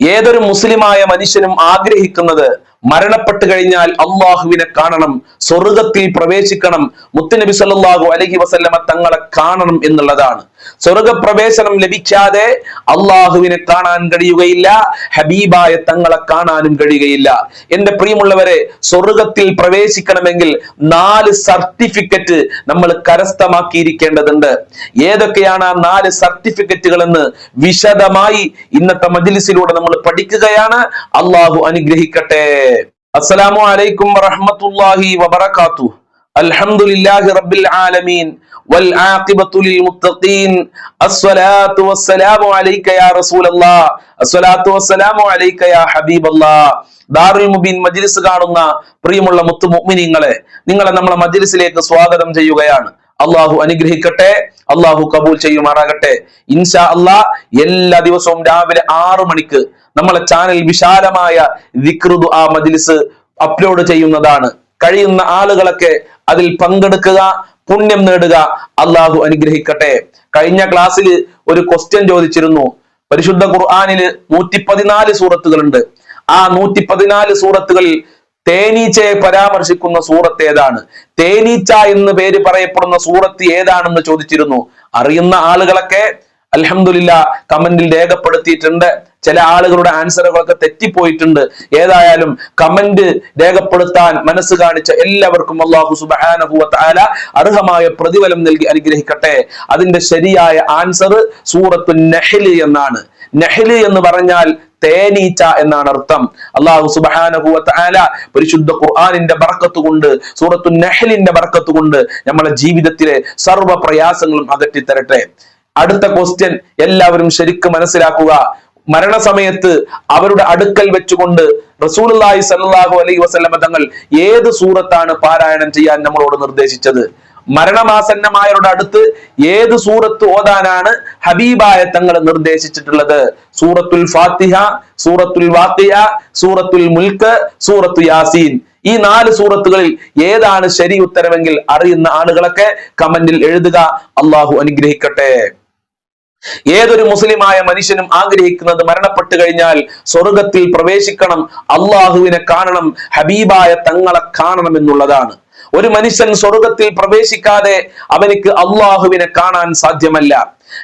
ഏതൊരു മുസ്ലിമായ മനുഷ്യനും ആഗ്രഹിക്കുന്നത് മരണപ്പെട്ടു കഴിഞ്ഞാൽ അള്ളാഹുവിനെ കാണണം സ്വർഗത്തിൽ പ്രവേശിക്കണം. മുത്തുനബി സല്ലാഹു അലഹി വസല്ലമ തങ്ങളെ കാണണം എന്നുള്ളതാണ്. സ്വർഗപ്രവേശനം ലഭിക്കാതെ അള്ളാഹുവിനെ കാണാൻ കഴിയുകയില്ല ഹബീബായ തങ്ങളെ കാണാനും കഴിയുകയില്ല. എന്റെ പ്രിയമുള്ളവരെ സ്വർഗത്തിൽ പ്രവേശിക്കണമെങ്കിൽ നാല് സർട്ടിഫിക്കറ്റ് നമ്മൾ കരസ്ഥമാക്കിയിരിക്കേണ്ടതുണ്ട്. ഏതൊക്കെയാണ് ആ നാല് സർട്ടിഫിക്കറ്റുകൾ എന്ന് വിശദമായി ഇന്നത്തെ മജിലിസിലൂടെ നമ്മൾ പഠിക്കുകയാണ്. അള്ളാഹു അനുഗ്രഹിക്കട്ടെ. അസ്സലാമു അലൈക്കും വറഹ്മത്തുള്ളാഹി വബറകാതു അൽഹംദുലില്ലാഹി റബ്ബിൽ ആലമീൻ. വൽ ആഖിബത്തു ലിൽ മുത്തഖീൻ. അസ്സലാത്തു വസ്സലാമു അലൈക യാ റസൂലല്ലാഹ് അസ്സലാത്തു വസ്സലാമു അലൈക യാ ഹബീബല്ലാഹ് ദാറുൽ മുബീൻ മജ്ലിസ് കാണുന്ന പ്രിയമുള്ള മുത്തു മുഅ്മിനീങ്ങളെ നിങ്ങളെ നമ്മളെ മജ്ലിസിലേക്ക് സ്വാഗതം ചെയ്യുകയാണ്. അള്ളാഹു അനുഗ്രഹിക്കട്ടെ അള്ളാഹു കബൂൽ ചെയ്യുമാറാകട്ടെ. ഇൻഷാ അള്ളാഹ് എല്ലാ ദിവസവും രാവിലെ ആറു മണിക്ക് നമ്മളെ ചാനൽ വിശാലമായ വിക്രുതു ആ മജ്ലിസ് അപ്ലോഡ് ചെയ്യുന്നതാണ്. കഴിയുന്ന ആളുകളൊക്കെ അതിൽ പങ്കെടുക്കുക പുണ്യം നേടുക അള്ളാഹു അനുഗ്രഹിക്കട്ടെ. കഴിഞ്ഞ ക്ലാസ്സിൽ ഒരു ക്വസ്റ്റ്യൻ ചോദിച്ചിരുന്നു. പരിശുദ്ധ ഖുർആാനിൽ നൂറ്റി പതിനാല് സൂറത്തുകളുണ്ട്. ആ നൂറ്റി പതിനാല് സൂറത്തുകളിൽ തേനീച്ചയെ പരാമർശിക്കുന്ന സൂറത്ത് ഏതാണ്? തേനീച്ച എന്ന് പേര് പറയപ്പെടുന്ന സൂറത്ത് ഏതാണെന്ന് ചോദിച്ചിരുന്നു. അറിയുന്ന ആളുകളൊക്കെ അലഹമില്ല കമന്റിൽ രേഖപ്പെടുത്തിയിട്ടുണ്ട്. ചില ആളുകളുടെ ആൻസറുകളൊക്കെ തെറ്റിപ്പോയിട്ടുണ്ട്. ഏതായാലും കമന്റ് രേഖപ്പെടുത്താൻ മനസ്സ് കാണിച്ച എല്ലാവർക്കും അള്ളാഹു സുബാനഹു ആല അർഹമായ പ്രതിഫലം നൽകി അനുഗ്രഹിക്കട്ടെ. അതിന്റെ ശരിയായ ആൻസർ സൂറത്തു നെഹ്ലി എന്നാണ്. നെഹ്ലി എന്ന് പറഞ്ഞാൽ തേനീച്ച എന്നാണ് അർത്ഥം. അള്ളാഹു സുബാനഹുവത്ത് പരിശുദ്ധ ഖുർആാനിന്റെ ബർക്കത്ത് കൊണ്ട് സൂറത്തു നഹലിന്റെ ബർക്കത്ത് കൊണ്ട് നമ്മളെ ജീവിതത്തിലെ സർവ പ്രയാസങ്ങളും അകറ്റിത്തരട്ടെ. അടുത്ത ക്വസ്റ്റ്യൻ എല്ലാവരും ശരിക്കും മനസ്സിലാക്കുക. മരണസമയത്ത് അവരുടെ അടുക്കൽ വെച്ചുകൊണ്ട് റസൂലുള്ളാഹി സല്ലല്ലാഹു അലൈഹി വസല്ലമ തങ്ങൾ ഏത് സൂറത്താണ് പാരായണം ചെയ്യാൻ നമ്മളോട് നിർദ്ദേശിച്ചത്? മരണമാസന്നമായവരുടെ അടുത്ത് ഏത് സൂറത്ത് ഓതാനാണ് ഹബീബായ തങ്ങൾ നിർദ്ദേശിച്ചിട്ടുള്ളത്? സൂറത്തുൽ ഫാത്തിഹ സൂറത്തുൽ വാഖിയ സൂറത്തുൽ മുൽക്ക് സൂറത്തു യാസീൻ. ഈ നാല് സൂറത്തുകളിൽ ഏതാണ് ശരി ഉത്തരമെങ്കിൽ അറിയുന്ന ആളുകളൊക്കെ കമന്റിൽ എഴുതുക. അള്ളാഹു അനുഗ്രഹിക്കട്ടെ. ഏതൊരു മുസ്ലിമായ മനുഷ്യനും ആഗ്രഹിക്കുന്നത് മരണപ്പെട്ടു കഴിഞ്ഞാൽ സ്വർഗത്തിൽ പ്രവേശിക്കണം അള്ളാഹുവിനെ കാണണം ഹബീബായ തങ്ങളെ കാണണം എന്നുള്ളതാണ്. ഒരു മനുഷ്യൻ സ്വർഗത്തിൽ പ്രവേശിക്കാതെ അവനിക്ക് അള്ളാഹുവിനെ കാണാൻ സാധ്യമല്ല.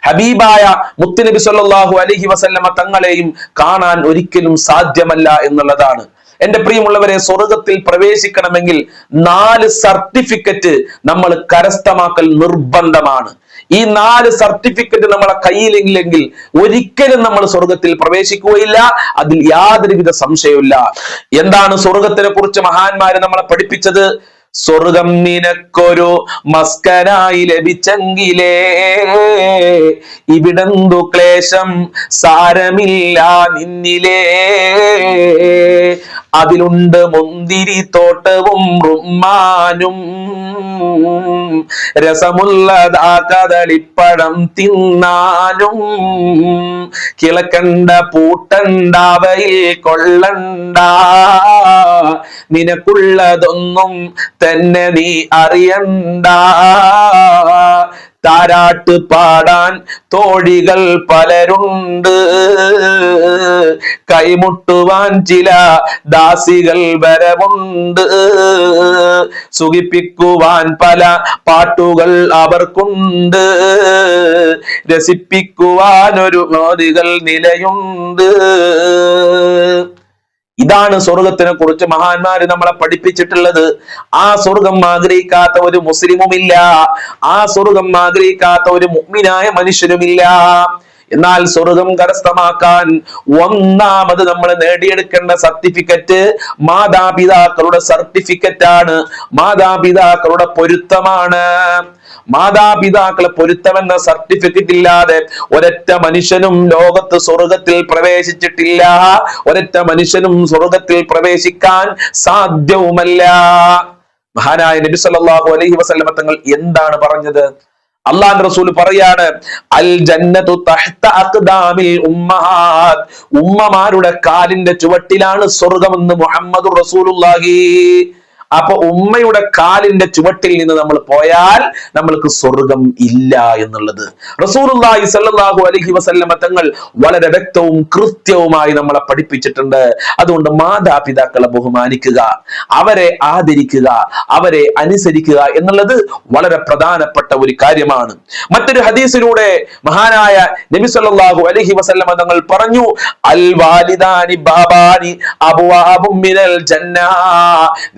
ഹബീബായ മുത്തുനബി സല്ലാഹു അലഹി വസല്ലമ തങ്ങളെയും കാണാൻ ഒരിക്കലും സാധ്യമല്ല എന്നുള്ളതാണ്. എന്റെ പ്രിയമുള്ളവരെ സ്വർഗത്തിൽ പ്രവേശിക്കണമെങ്കിൽ നാല് സർട്ടിഫിക്കറ്റ് നമ്മൾ കരസ്ഥമാക്കൽ നിർബന്ധമാണ്. ഈ നാല് സർട്ടിഫിക്കറ്റ് നമ്മളെ കയ്യിലില്ലെങ്കിൽ ഒരിക്കലും നമ്മൾ സ്വർഗത്തിൽ പ്രവേശിക്കുകയില്ല. അതിൽ യാതൊരുവിധ സംശയമില്ല എന്താണ് സ്വർഗത്തിനെ കുറിച്ച് മഹാന്മാര് നമ്മളെ പഠിപ്പിച്ചത്? സ്വർഗം നിനക്കൊരു മസ്കനായി ലഭിച്ചെങ്കിലേ ഇവിടെന്തു ക്ലേശം? സാരമില്ല നിന്നിലേ. അതിലുണ്ട് മുന്തിരി തോട്ടവും റുമ്മാനും. രസമുള്ളതാ കദളിപ്പഴം തിന്നാനും കിളക്കണ്ട പൂട്ടണ്ടാവയിൽ കൊള്ളണ്ട. നിനക്കുള്ളതൊന്നും തന്നെ നീ അറിയണ്ട. താരാട്ട് പാടാൻ തോഴികൾ പലരുണ്ട്. കൈമുട്ടുവാൻ ചില ദാസികൾ വരവുണ്ട്. സുഖിപ്പിക്കുവാൻ പല പാട്ടുകൾ അവർക്കുണ്ട്. രസിപ്പിക്കുവാൻ ഒരു മോദികൾ നിലയുണ്ട്. ഇതാണ് സ്വർഗത്തിനെ കുറിച്ച് മഹാന്മാര് നമ്മളെ പഠിപ്പിച്ചിട്ടുള്ളത്. ആ സ്വർഗം ആഗ്രഹിക്കാത്ത ഒരു മുസ്ലിമുമില്ല. ആ സ്വർഗം ആഗ്രഹിക്കാത്ത ഒരു മുഗ്മിനായ മനുഷ്യനുമില്ല. എന്നാൽ സ്വർഗം കരസ്ഥമാക്കാൻ ഒന്നാമത് നമ്മൾ നേടിയെടുക്കേണ്ട സർട്ടിഫിക്കറ്റ് മാതാപിതാക്കളുടെ സർട്ടിഫിക്കറ്റ് ആണ് മാതാപിതാക്കളുടെ പൊരുത്തമാണ്. മാതാപിതാക്കളെ പൊരുത്തമെന്ന സർട്ടിഫിക്കറ്റ് ഇല്ലാതെ ഒരൊറ്റ മനുഷ്യനും ലോകത്ത് സ്വർഗത്തിൽ പ്രവേശിച്ചിട്ടില്ല. ഒരൊറ്റ മനുഷ്യനും സ്വർഗത്തിൽ പ്രവേശിക്കാൻ സാധ്യവുമല്ല. മഹാനായ നബി സല്ലല്ലാഹു അലൈഹി വസല്ലമ തങ്ങൾ എന്താണ് പറഞ്ഞത്? അള്ളാന്റെ റസൂൽ പറയാണ് അൽ ജന്നത്തു തഹ്ത അഖ്ദാമിൽ ഉമ്മഹാത് ഉമ്മമാരുടെ കാലിന്റെ ചുവട്ടിലാണ് സ്വർഗമെന്ന് മുഹമ്മദ് റസൂലുള്ളാഹി. അപ്പൊ ഉമ്മയുടെ കാലിന്റെ ചുവട്ടിൽ നിന്ന് നമ്മൾ പോയാൽ നമ്മൾക്ക് സ്വർഗം ഇല്ല എന്നുള്ളത്. റസൂലുള്ളാഹി സല്ലാഹു അലൈഹി വസല്ലമ തങ്ങൾ വളരെ വ്യക്തവും കൃത്യവുമായി നമ്മളെ പഠിപ്പിച്ചിട്ടുണ്ട്. അതുകൊണ്ട് മാതാപിതാക്കളെ ബഹുമാനിക്കുക അവരെ ആദരിക്കുക അവരെ അനുസരിക്കുക എന്നുള്ളത് വളരെ പ്രധാനപ്പെട്ട ഒരു കാര്യമാണ്. മറ്റൊരു ഹദീസിലൂടെ മഹാനായ നബി സല്ലല്ലാഹു അലൈഹി വസല്ലമ തങ്ങൾ പറഞ്ഞു അൽ വാലിദാനി ബാബാനി അബുവാബും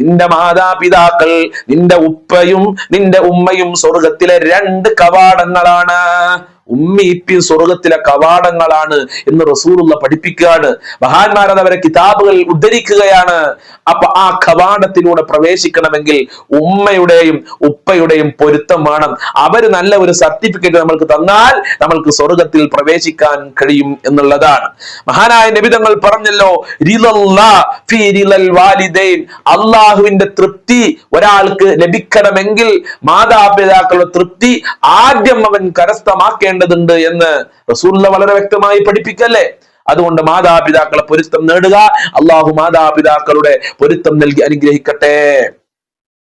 നിന്റെ മാതാപിതാക്കൾ നിന്റെ ഉപ്പയും നിന്റെ ഉമ്മയും സ്വർഗത്തിലെ രണ്ട് കവാടങ്ങളാണ്. ഉമ്മി ഇപ്പിയും സ്വർഗത്തിലെ കവാടങ്ങളാണ് എന്ന് റസൂലുള്ള പഠിപ്പിക്കുകയാണ്. മഹാന്മാരത് അവരെ കിതാബുകളിൽ ഉദ്ധരിക്കുകയാണ്. അപ്പൊ ആ കവാടത്തിലൂടെ പ്രവേശിക്കണമെങ്കിൽ ഉമ്മയുടെയും ഉപ്പയുടെയും പൊരുത്തം വേണം. അവർ നല്ല ഒരു സർട്ടിഫിക്കറ്റ് നമ്മൾക്ക് തന്നാൽ നമ്മൾക്ക് സ്വർഗത്തിൽ പ്രവേശിക്കാൻ കഴിയും എന്നുള്ളതാണ്. മഹാനായ നബിതങ്ങൾ പറഞ്ഞല്ലോ അള്ളാഹുവിന്റെ തൃപ്തി ഒരാൾക്ക് ലഭിക്കണമെങ്കിൽ മാതാപിതാക്കളുടെ തൃപ്തി ആദ്യം അവൻ കരസ്ഥമാക്കേണ്ടതുണ്ട് എന്ന് റസൂലുള്ള വളരെ വ്യക്തമായി പഠിപ്പിക്കല്ലേ? അതുകൊണ്ട് മാതാപിതാക്കളെ പൊരുത്തം നേടുക. അള്ളാഹു മാതാപിതാക്കളുടെ പൊരുത്തം നൽകി അനുഗ്രഹിക്കട്ടെ.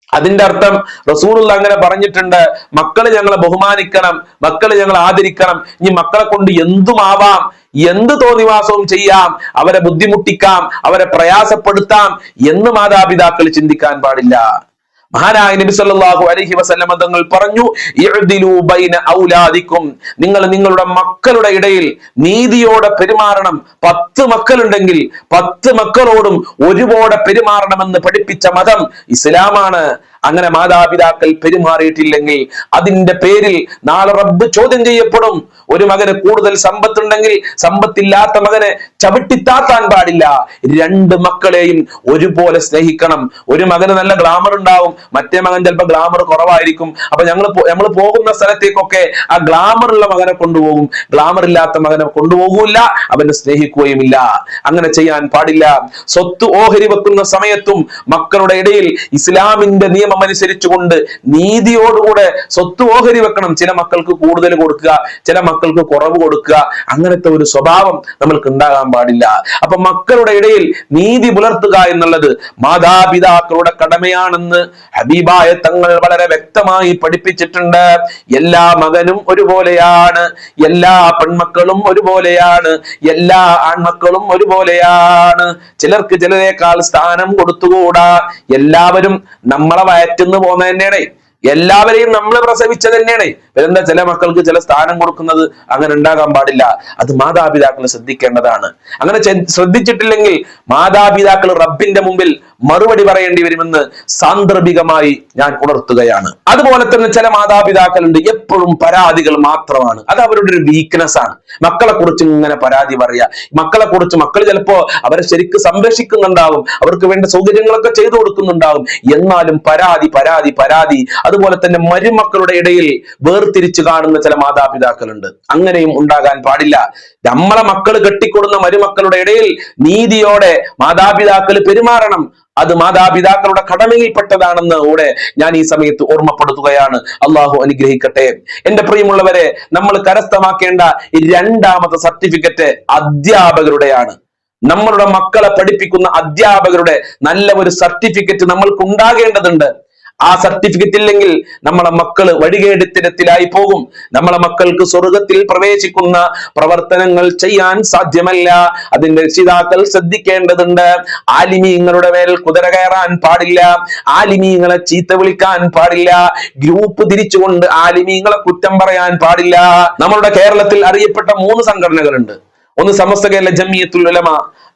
അതിന്റെ അർത്ഥം റസൂലുള്ള അങ്ങനെ പറഞ്ഞിട്ടുണ്ട് മക്കളെ ഞങ്ങളെ ബഹുമാനിക്കണം മക്കളെ ഞങ്ങൾ ആദരിക്കണം ഇനി മക്കളെ കൊണ്ട് എന്തുമാവാം എന്ത് തോന്നിവാസവും ചെയ്യാം അവരെ ബുദ്ധിമുട്ടിക്കാം അവരെ പ്രയാസപ്പെടുത്താം എന്ന് മാതാപിതാക്കൾ ചിന്തിക്കാൻ പാടില്ല. മഹാനായ നബി സല്ലല്ലാഹു അലൈഹി വസല്ലമ തങ്ങൾ പറഞ്ഞു ബൈന ഔലാദിക്കും. നിങ്ങൾ നിങ്ങളുടെ മക്കളുടെ ഇടയിൽ നീതിയോടെ പെരുമാറണം. പത്ത് മക്കളുണ്ടെങ്കിൽ പത്ത് മക്കളോടും ഒരുപോലെ പെരുമാറണമെന്ന് പഠിപ്പിച്ച മതം ഇസ്ലാമാണ്. അങ്ങനെ മാതാപിതാക്കൾ പെരുമാറിയിട്ടില്ലെങ്കിൽ അതിന്റെ പേരിൽ നാളെ റബ്ബ് ചോദ്യം ചെയ്യപ്പെടും. ഒരു മകന് കൂടുതൽ സമ്പത്തുണ്ടെങ്കിൽ സമ്പത്തില്ലാത്ത മകനെ ചവിട്ടിത്താത്താൻ പാടില്ല. രണ്ട് മക്കളെയും ഒരുപോലെ സ്നേഹിക്കണം. ഒരു മകന് നല്ല ഗ്ലാമർ ഉണ്ടാവും മറ്റേ മകൻ ചിലപ്പോൾ ഗ്ലാമർ കുറവായിരിക്കും. അപ്പൊ ഞങ്ങൾ നമ്മൾ പോകുന്ന സ്ഥലത്തേക്കൊക്കെ ആ ഗ്ലാമർ ഉള്ള മകനെ കൊണ്ടുപോകും. ഗ്ലാമർ ഇല്ലാത്ത മകനെ കൊണ്ടുപോകൂല അവനെ സ്നേഹിക്കുകയുമില്ല. അങ്ങനെ ചെയ്യാൻ പാടില്ല. സ്വത്ത് ഓഹരി വെക്കുന്ന സമയത്തും മക്കളുടെ ഇടയിൽ ഇസ്ലാമിന്റെ നിയമം അനുസരിച്ചുകൊണ്ട് നീതിയോടുകൂടെ സ്വത്ത് ഓഹരി വെക്കണം. ചില മക്കൾക്ക് കൂടുതൽ കൊടുക്കുക ചില മക്കൾക്ക് കുറവ് കൊടുക്കുക. അങ്ങനത്തെ ഒരു സ്വഭാവം നമ്മൾക്ക് ഉണ്ടാകാൻ പാടില്ല. അപ്പൊ മക്കളുടെ ഇടയിൽ നീതി പുലർത്തുക എന്നുള്ളത് മാതാപിതാക്കളുടെ കടമയാണെന്ന് ഹബീബായ തങ്ങൾ വളരെ വ്യക്തമായി പഠിപ്പിച്ചിട്ടുണ്ട്. എല്ലാ മകനും ഒരുപോലെയാണ് എല്ലാ പെൺമക്കളും ഒരുപോലെയാണ് എല്ലാ ആൺമക്കളും ഒരുപോലെയാണ്. ചിലർക്ക് ചിലരേക്കാൾ സ്ഥാനം കൊടുത്തുകൂടാ. എല്ലാവരും നമ്മളെ വയറ്റുന്ന് പോകുന്നത് തന്നെയാണ് എല്ലാവരെയും നമ്മൾ പ്രസവിച്ചത് തന്നെയാണ് എന്താ ചില മക്കൾക്ക് ചില സ്ഥാനം കൊടുക്കുന്നത് അങ്ങനെ ഉണ്ടാകാൻ പാടില്ല. അത് മാതാപിതാക്കൾ ശ്രദ്ധിക്കേണ്ടതാണ്. അങ്ങനെ ശ്രദ്ധിച്ചിട്ടില്ലെങ്കിൽ മാതാപിതാക്കൾ റബ്ബിന്റെ മുമ്പിൽ മറുപടി പറയേണ്ടി വരുമെന്ന് സാന്ദർഭികമായി ഞാൻ ഉണർത്തുകയാണ്. അതുപോലെ തന്നെ ചില മാതാപിതാക്കളുണ്ട് എപ്പോഴും പരാതികൾ മാത്രമാണ്. അത് അവരുടെ ഒരു വീക്ക്നെസ് ആണ്. മക്കളെ കുറിച്ച് ഇങ്ങനെ പരാതി പറയാ. മക്കളെ കുറിച്ച് മക്കൾ ചിലപ്പോ അവരെ ശരിക്ക് സംരക്ഷിക്കുന്നുണ്ടാവും. അവർക്ക് വേണ്ട സൗകര്യങ്ങളൊക്കെ ചെയ്തു കൊടുക്കുന്നുണ്ടാവും. എന്നാലും പരാതി പരാതി പരാതി. അതുപോലെ തന്നെ മരുമക്കളുടെ ഇടയിൽ വേർതിരിച്ചു കാണുന്ന ചില മാതാപിതാക്കളുണ്ട്. അങ്ങനെയും ഉണ്ടാകാൻ പാടില്ല. നമ്മളെ മക്കൾ കെട്ടിക്കൊടുന്ന മരുമക്കളുടെ ഇടയിൽ നീതിയോടെ മാതാപിതാക്കൾ പെരുമാറണം. അത് മാതാപിതാക്കളുടെ കടമയിൽപ്പെട്ടതാണെന്ന് കൂടെ ഞാൻ ഈ സമയത്ത് ഓർമ്മപ്പെടുത്തുകയാണ്. അള്ളാഹു അനുഗ്രഹിക്കട്ടെ. എന്റെ പ്രിയമുള്ളവരെ നമ്മൾ കരസ്ഥമാക്കേണ്ട രണ്ടാമത്തെ സർട്ടിഫിക്കറ്റ് അധ്യാപകരുടെയാണ്. നമ്മളുടെ മക്കളെ പഠിപ്പിക്കുന്ന അധ്യാപകരുടെ നല്ല ഒരു സർട്ടിഫിക്കറ്റ് നമ്മൾക്ക് ഉണ്ടാകേണ്ടതുണ്ട് ആ സർട്ടിഫിക്കറ്റ് ഇല്ലെങ്കിൽ നമ്മളെ മക്കൾ വഴികേടിത്തരത്തിലായി പോകും. നമ്മളെ മക്കൾക്ക് സ്വർഗത്തിൽ പ്രവേശിക്കുന്ന പ്രവർത്തനങ്ങൾ ചെയ്യാൻ സാധ്യമല്ല. അതിന്റെ രക്ഷിതാക്കൾ ശ്രദ്ധിക്കേണ്ടതുണ്ട്. ആലിമീങ്ങളുടെ മേൽ കുതിര കയറാൻ പാടില്ല. ആലിമീങ്ങളെ ചീത്ത വിളിക്കാൻ പാടില്ല. ഗ്രൂപ്പ് തിരിച്ചുകൊണ്ട് ആലിമീങ്ങളെ കുറ്റം പറയാൻ പാടില്ല. നമ്മളുടെ കേരളത്തിൽ അറിയപ്പെട്ട മൂന്ന് സംഘടനകളുണ്ട്. ഒന്ന് സമസ്ത കേരള ജമിയത്തുൽ ഉലമ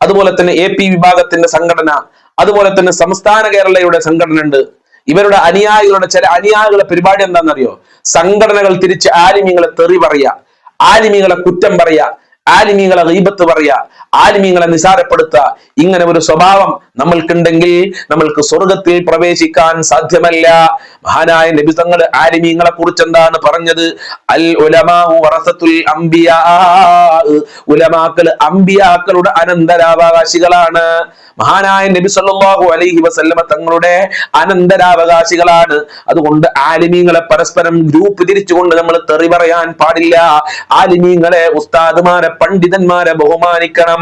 അതുപോലെ തന്നെ എ പി വിഭാഗത്തിന്റെ സംഘടന അതുപോലെ തന്നെ സംസ്ഥാന കേരളയുടെ സംഘടന ഉണ്ട് ഇവരുടെ അനുയായികളുടെ ചില അനുയായികളുടെ പരിപാടി എന്താണെന്നറിയോ? സംഘടനകൾ തിരിച്ച് ആലിമീങ്ങളെ തെറി പറയുക ആലിമീങ്ങളെ കുറ്റം പറയുക ആലിമീങ്ങളെ ഗീബത്ത് പറയുക ആലിമീങ്ങളെ നിസാരപ്പെടുത്തുക ഇങ്ങനെ ഒരു സ്വഭാവം നമ്മൾക്കുണ്ടെങ്കിൽ നമ്മൾക്ക് സ്വർഗത്തിൽ പ്രവേശിക്കാൻ സാധ്യമല്ല. മഹാനായ നബി ആലിമീങ്ങളെ കുറിച്ച് എന്താണ് പറഞ്ഞത്? അൽ ഉലമാഉ വറസത്തുൽ അംബിയാ. ഉലമാക്കൾ അംബിയാക്കളുടെ അനന്തരാവകാശികളാണ്. മഹാനായ നബി സല്ലല്ലാഹു അലൈഹി വസല്ലമ തങ്ങളുടെ അനന്തരാവകാശികളാണ്. അതുകൊണ്ട് ആലിമീങ്ങളെ പരസ്പരം ഗ്രൂപ്പ് തിരിച്ചുകൊണ്ട് നമ്മൾ തെറി പറയാൻ പാടില്ല. ആലിമീങ്ങളെ ഉസ്താദുമാരെ പണ്ഡിതന്മാരെ ബഹുമാനിക്കണം.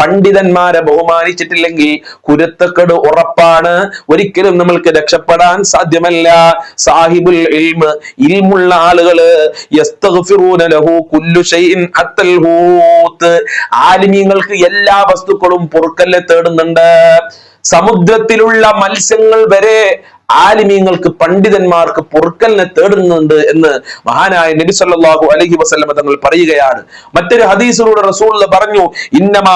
പണ്ഡിതന്മാരെ ബഹുമാനിച്ചിട്ടില്ലെങ്കിൽ കുരുത്തക്കട് ഉറപ്പാണ്. ഒരിക്കലും നമ്മൾക്ക് രക്ഷപ്പെടാൻ സാധ്യമല്ല. സാഹിബുൽ ഇൽമ് ഇൽമുള്ള ആളുകൾ ലഹു കുല്ലു ആലിമീങ്ങൾക്ക് എല്ലാ വസ്തുക്കളും പൊറുക്കല്ലെ തേടുന്നുണ്ട്. സമുദ്രത്തിലുള്ള മത്സ്യങ്ങൾ വരെ ആലിമീങ്ങൾക്ക് പണ്ഡിതന്മാർക്ക് പൊറുക്കലിനെ തേടുന്നുണ്ട് എന്ന് മഹാനായ നബി സല്ലല്ലാഹു അലൈഹി വസല്ലമ തങ്ങൾ പറയുകയാണ്. മറ്റൊരു ഹദീസിലൂടെ റസൂൾ പറഞ്ഞു ഇന്നമാ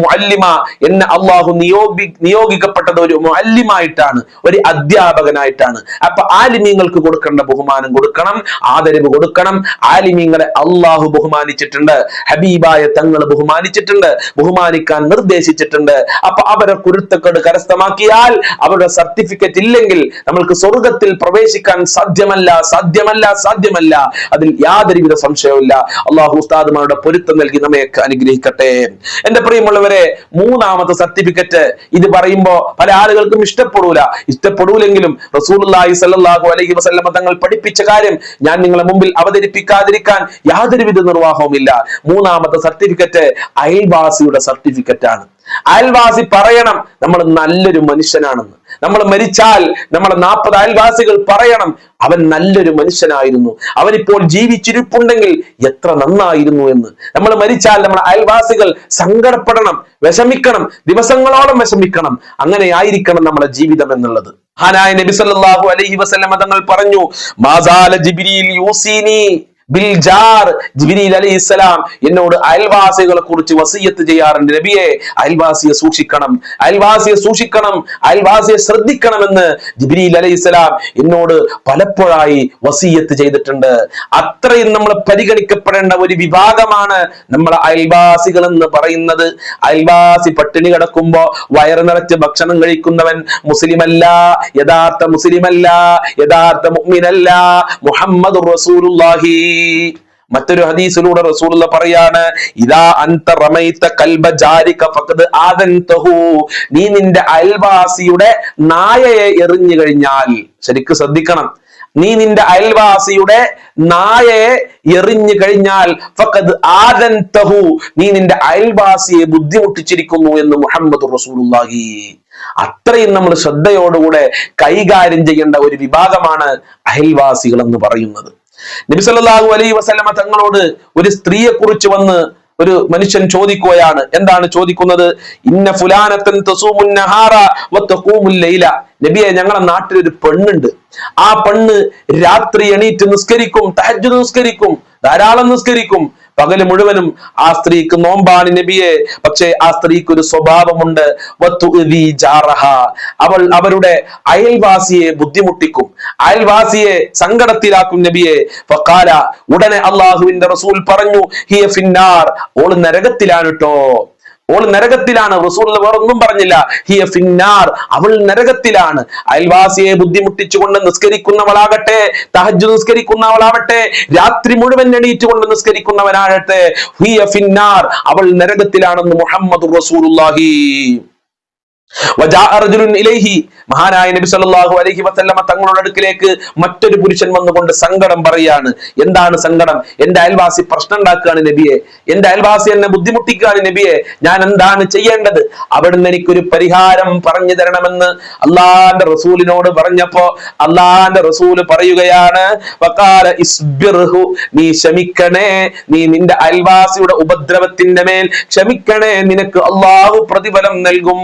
മുഅല്ലിമ എന്നെ അള്ളാഹു നിയോഗി നിയോഗിക്കപ്പെട്ടത് ഒരു മുഅല്ലിമായിട്ടാണ് ഒരു അധ്യാപകനായിട്ടാണ്. അപ്പൊ ആലിമീങ്ങൾക്ക് കൊടുക്കേണ്ട ബഹുമാനം കൊടുക്കണം ആദരവ് കൊടുക്കണം. ആലിമീങ്ങളെ അള്ളാഹു ബഹുമാനിച്ചിട്ടുണ്ട് ഹബീബായ തങ്ങൾ ബഹുമാനിച്ചിട്ടുണ്ട് ബഹുമാനിക്കാൻ നിർദ്ദേശിച്ചിട്ടുണ്ട്. അപ്പൊ അവരെ കുരുത്തക്കേട് കരസ്ഥമാക്കിയാൽ അവരുടെ സർട്ടിഫിക്കറ്റ് ഇല്ലെങ്കിൽ നമ്മൾക്ക് സ്വർഗത്തിൽ പ്രവേശിക്കാൻ സാധ്യമല്ല സാധ്യമല്ല സാധ്യമല്ല. അതിൽ യാതൊരുവിധ സംശയവുമില്ല. അള്ളാഹു ഉസ്താദുമാരുടെ പൊരുത്തം നൽകി നമ്മയൊക്കെ അനുഗ്രഹിക്കട്ടെ. എന്റെ പ്രിയമുള്ളവരെ മൂന്നാമത്തെ സർട്ടിഫിക്കറ്റ് ഇത് പറയുമ്പോ പല ആളുകൾക്കും ഇഷ്ടപ്പെടൂല. ഇഷ്ടപ്പെടൂലെങ്കിലും റസൂലുള്ളാഹി സല്ലാഹു അലൈഹി വസല്ലമ തങ്ങൾ പഠിപ്പിച്ച കാര്യം ഞാൻ നിങ്ങളെ മുമ്പിൽ അവതരിപ്പിക്കാതിരിക്കാൻ യാതൊരുവിധ നിർവാഹവുമില്ല. മൂന്നാമത്തെ സർട്ടിഫിക്കറ്റ് അയൽവാസിയുടെ സർട്ടിഫിക്കറ്റ് ആണ് അയൽവാസി പറയണം നമ്മൾ നല്ലൊരു മനുഷ്യനാണെന്ന്. നമ്മൾ മരിച്ചാൽ നമ്മളെ നാൽപ്പത് അയൽവാസികൾ പറയണം അവൻ നല്ലൊരു മനുഷ്യനായിരുന്നു. അവനിപ്പോൾ ജീവിച്ചിരിപ്പുണ്ടെങ്കിൽ എത്ര നന്നായിരുന്നു എന്ന്. നമ്മൾ മരിച്ചാൽ നമ്മുടെ അയൽവാസികൾ സങ്കടപ്പെടണം വിഷമിക്കണം ദിവസങ്ങളോളം വിഷമിക്കണം. അങ്ങനെ ആയിരിക്കണം നമ്മുടെ ജീവിതം എന്നുള്ളത്. ഹാനായ നബി സല്ലല്ലാഹു അലൈഹി വസല്ലമ തങ്ങൾ പറഞ്ഞു മാസാല ജിബ്രീൽ യൂസീനി ബിൽ ജാർ ജിബ്രീൽ അലൈഹിസ്സലാം എന്നോട് അയൽവാസികളെ കുറിച്ച് വസീയത്ത് ചെയ്യാറുണ്ട്. നബിയെ അയൽവാസിയെ സൂക്ഷിക്കണം. അയൽവാസിയെ സൂക്ഷിക്കണം. അയൽവാസിയെ ശ്രദ്ധിക്കണമെന്ന് ജിബ്രീൽ അലൈഹിസ്സലാം എന്നോട് പലപ്പോഴായി വസീയത്ത് ചെയ്തിട്ടുണ്ട്. അത്രയും നമ്മൾ പരിഗണിക്കപ്പെടേണ്ട ഒരു വിഭാഗമാണ് നമ്മളെ അയൽവാസികൾ എന്ന് പറയുന്നത്. അയൽവാസി പട്ടിണി കിടക്കുമ്പോ വയറ് നിറച്ച് ഭക്ഷണം കഴിക്കുന്നവൻ മുസ്ലിമല്ല യഥാർത്ഥ മുസ്ലിമല്ല യഥാർത്ഥ മുഹമ്മദ് റസൂലുള്ളാഹി. മറ്റൊരു ഹദീസിലൂടെ റസൂലുള്ള പറയാണ് ഇതാ അന്ത റമൈത കൽബ ജാരിക ഫഖദ് ആദന്തഹു നീ നിന്റെ അയൽവാസിയുടെ നായയെ എറിഞ്ഞു കഴിഞ്ഞാൽ ശരിക്ക് ശ്രദ്ധിക്കണം. നീ നിന്റെ അയൽവാസിയുടെ നായയെ എറിഞ്ഞു കഴിഞ്ഞാൽ ഫഖദ് ആദൻതഹു. നീ നിന്റെ അയൽവാസിയെ ബുദ്ധിമുട്ടിച്ചിരിക്കുന്നു എന്ന് മുഹമ്മദ് റസൂലുള്ളാഹി. അത്രയും നമ്മൾ ശ്രദ്ധയോടുകൂടെ കൈകാര്യം ചെയ്യേണ്ട ഒരു വിഭാഗമാണ് അയൽവാസികൾ എന്ന് പറയുന്നത്. നബി അലൈ വസല്ലമ തങ്ങളോട് ഒരു സ്ത്രീയെ കുറിച്ച് വന്ന് ഒരു മനുഷ്യൻ ചോദിക്കുകയാണ്. എന്താണ് ചോദിക്കുന്നത്? ഇന്ന ഫുലാനത്തൻ നബിയെ ഞങ്ങളുടെ നാട്ടിൽ ഒരു പെണ്ണുണ്ട്. ആ പെണ്ണ് രാത്രി എണീറ്റ് നിസ്കരിക്കും തഹജ് നിസ്കരിക്കും ധാരാളം നിസ്കരിക്കും. പകൽ മുഴുവനും ആ സ്ത്രീക്ക് നോമ്പാണ് നബിയെ. പക്ഷേ ആ സ്ത്രീക്ക് ഒരു സ്വഭാവമുണ്ട്. അവൾ അവരുടെ അയൽവാസിയെ ബുദ്ധിമുട്ടിക്കും. അയൽവാസിയെ സങ്കടത്തിലാക്കും നബിയെ. ഉടനെ അള്ളാഹുവിന്റെ റസൂൽ പറഞ്ഞു ഹിയ ഫിന്നാർ. ഓൾ നരകത്തിലാണ് ട്ടോ ഓൾ നരകത്തിലാണ്. റസൂൽ വേറൊന്നും പറഞ്ഞില്ല. ഹിയ ഫിന്നാർ. അവൾ നരകത്തിലാണ്. അയൽവാസിയെ ബുദ്ധിമുട്ടിച്ചുകൊണ്ട് നിസ്കരിക്കുന്നവളാകട്ടെ തഹജ് നിസ്കരിക്കുന്നവളാവട്ടെ രാത്രി മുഴുവൻ എണീറ്റുകൊണ്ട് നിസ്കരിക്കുന്നവനാകട്ടെ ഹിയ ഫിന്നാർ. അവൾ നരകത്തിലാണെന്ന് മുഹമ്മദ് റസൂലുള്ളാഹി. ഇലൈഹി. മഹാനായ നബി സല്ലല്ലാഹു അലൈഹി വസല്ലമ തങ്ങളുടെ അടുക്കിലേക്ക് മറ്റൊരു പുരുഷൻ വന്നുകൊണ്ട് സങ്കടം പറയാണ്. എന്താണ് സങ്കടം? എന്റെ അയൽവാസി പ്രശ്നം ഉണ്ടാക്കുകയാണ് നബിയെ. എന്റെ അയൽവാസി എന്നെ ബുദ്ധിമുട്ടിക്കുകയാണ് നബിയെ. ഞാൻ എന്താണ് ചെയ്യേണ്ടത്? അവിടുന്ന് എനിക്കൊരു പരിഹാരം പറഞ്ഞു തരണമെന്ന് അള്ളാന്റെ റസൂലിനോട് പറഞ്ഞപ്പോ അള്ളാന്റെ റസൂൽ പറയുകയാണ് നീ ക്ഷമിക്കണേ. നീ നിന്റെ അയൽവാസിയുടെ ഉപദ്രവത്തിന്റെ മേൽ ക്ഷമിക്കണേ. നിനക്ക് അള്ളാഹു പ്രതിഫലം നൽകും.